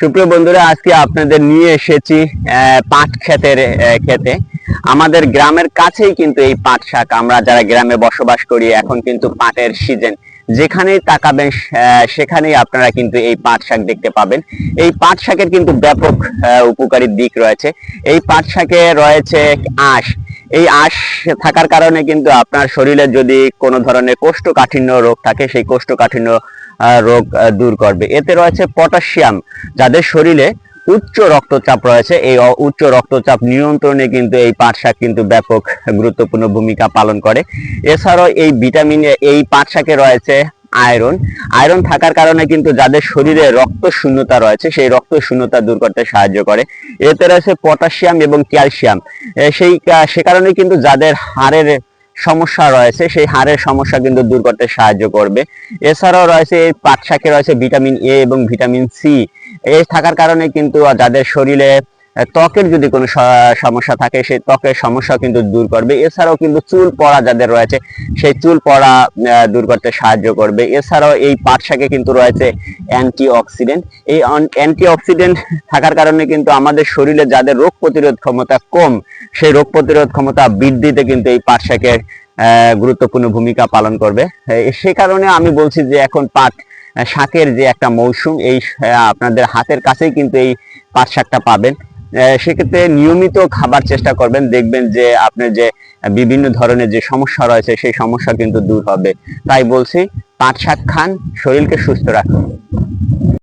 সুপ্রিয় বন্ধুরা আজকে আপনাদের নিয়ে এসেছি পাট আহ, ক্ষেতে। আমাদের গ্রামের কাছেই কিন্তু এই পাট শাক। আমরা যারা গ্রামে বসবাস করি এখন কিন্তু পাটের সিজন যেখানেই তাকাবেন সেখানেই আপনারা কিন্তু এই পাট শাক দেখতে পাবেন। এই পাট শাকের কিন্তু ব্যাপক উপকারী দিক রয়েছে। এই পাট শাকে রয়েছে আঁশ। এই আঁশ থাকার কারণে কিন্তু আপনার শরীরে যদি কোনো ধরনের কোষ্ঠকাঠিন্য রোগ থাকে সেই কোষ্ঠকাঠিন্য রোগ দূর করবে। এতে রয়েছে পটাশিয়াম, যাদের শরীরে উচ্চ রক্তচাপ রয়েছে। এই উচ্চ রক্তচাপ নিয়ন্ত্রণে কিন্তু এই পাট শাক কিন্তু ব্যাপক গুরুত্বপূর্ণ ভূমিকা পালন করে। এছাড়াও এই ভিটামিন এই পাট শাকে রয়েছে আয়রন। আয়রন থাকার কারণে কিন্তু যাদের শরীরে রক্ত শূন্যতা রয়েছে, সেই রক্ত শূন্যতা দূর করতে সাহায্য করে। এতে রয়েছে পটাশিয়াম এবং ক্যালসিয়াম। সেই সে কারণে কিন্তু যাদের হাড়ের সমস্যা রয়েছে, সেই হাড়ের সমস্যা কিন্তু দূর করতে সাহায্য করবে। এছাড়াও রয়েছে এই পাট শাকে রয়েছে ভিটামিন এ এবং ভিটামিন সি এ থাকার কারণে কিন্তু যাদের শরীরে ত্বকের যদি কোনো সমস্যা থাকে, সেই ত্বকের সমস্যা কিন্তু দূর করবে। এছাড়াও কিন্তু চুল পড়া যাদের রয়েছে, সেই চুল পড়া দূর করতে সাহায্য করবে। এছাড়াও এই পাট শাকে কিন্তু রয়েছে অ্যান্টি অক্সিডেন্ট এই অ্যান্টি অক্সিডেন্ট থাকার কারণে কিন্তু আমাদের শরীরে যাদের রোগ প্রতিরোধ ক্ষমতা কম, সেই রোগ প্রতিরোধ ক্ষমতা বৃদ্ধিতে কিন্তু এই পাট শাকের গুরুত্বপূর্ণ ভূমিকা পালন করবে। সে কারণে আমি বলছি যে এখন পাট শাকের যে একটা মৌসুম, এই আপনাদের হাতের কাছেই কিন্তু এই পাট শাকটা পাবেন। সেক্ষেত্রে নিয়মিত খাবার চেষ্টা করবেন। দেখবেন যে আপনার যে বিভিন্ন ধরনের যে সমস্যা রয়েছে, সেই সমস্যা কিন্তু দূর হবে। তাই বলছি পাঁচ সাত খান, শরীরকে সুস্থ রাখুন।